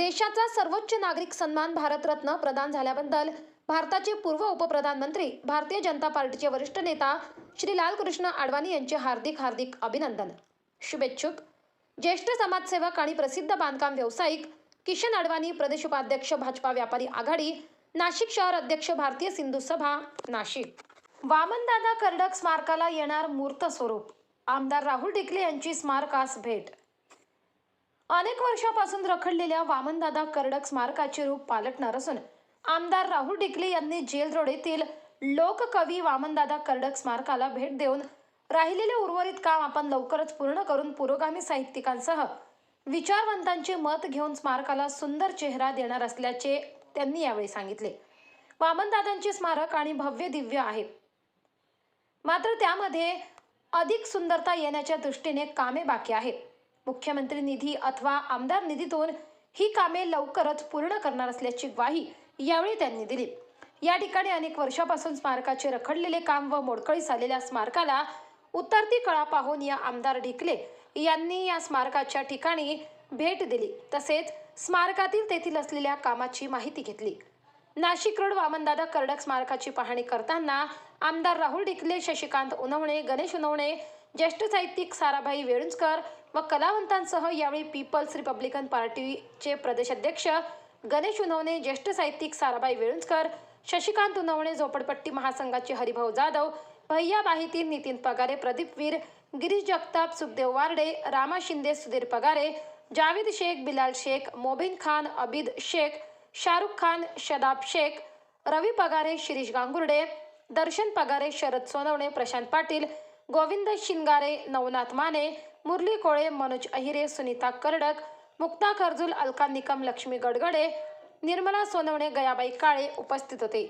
देशाचा सर्वोच्च नागरिक सन्मान भारतरत्न प्रदान झाल्याबद्दल भारताचे पूर्व उपप्रधानमंत्री भारतीय जनता पार्टीचे वरिष्ठ नेता श्री लालकृष्ण आडवाणी यांचे हार्दिक हार्दिक अभिनंदन. शुभेच्छुक. ज्येष्ठ समाजसेवक आणि प्रसिद्ध बांधकाम व्यावसायिक किशन अडवाणी प्रदेश उपाध्यक्ष भाजपा व्यापारी आघाडी नाशिक शहर अध्यक्ष भारतीय सिंधू सभा नाशिक. वामनदादा कर्डक स्मारकाला येणार मूर्त स्वरूप. आमदार राहुल टिकले यांची स्मारकास भेट. अनेक वर्षापासून रखडलेल्या वामनदादा कर्डक स्मारकाचे रूप पालटणार असून आमदार राहुल डिकले यांनी जेल रोड येथील लोककवी वामनदादा कर्डक स्मारकाला भेट देऊन राहिलेले उर्वरित काम आपण लवकरच पूर्ण करून पुरोगामी साहित्यिकांसह विचारवंतांचे मत घेऊन स्मारकाला सुंदर चेहरा देणार असल्याचे त्यांनी यावेळी सांगितले. वामनदादांचे स्मारक आणि भव्य दिव्य आहे. मात्र त्यामध्ये अधिक सुंदरता येण्याच्या दृष्टीने कामे बाकी आहेत. मुख्यमंत्री निधी अथवा आमदार निधीतून ही कामे लवकरच पूर्ण करणार असल्याची ग्वाही यावेळी त्यांनी दिली. या ठिकाणी अनेक वर्षापासून स्मारकाचे रखडलेले काम व मोडकळीस आलेल्या स्मारकाला उतरती कळा पाहून या आमदार ढिकले यांनी या स्मारकाच्या ठिकाणी भेट दिली. तसेच स्मारकातील तेथील असलेल्या कामाची माहिती घेतली. नाशिक रोड वामनदादा कर्डक स्मारकाची पाहणी करताना आमदार राहुल ढिकले शशिकांत उनवणे गणेश उनवणे ज्येष्ठ साहित्यिक साराभाई वेळुंजकर व कलावंतांसह यावेळी पीपल्स रिपब्लिकन पार्टीचे प्रदेशाध्यक्ष गणेश उनवणे ज्येष्ठ साहित्यिक साराभाई वेळुंजकर शशिकांत उनवणे झोपडपट्टी महासंघाचे हरिभाऊ जाधव भैया बाहिती नितीन पगारे प्रदीप वीर गिरीश जगताप सुखदेव वार्डे रामा शिंदे सुधीर पगारे जावेद शेख बिलाल शेख मोबिन खान अबिद शेख शाहरुख खान शदाब शेख रवी पगारे शिरीष गांगुर्डे दर्शन पगारे शरद सोनवणे प्रशांत पाटील गोविंद शिंगारे नवनाथ माने मुरली कोळे मनोज अहिरे सुनीता कर्डक मुक्ता कर्जुल अलका निकम लक्ष्मी गडगडे निर्मला सोनवणे गयाबाई काळे उपस्थित होते.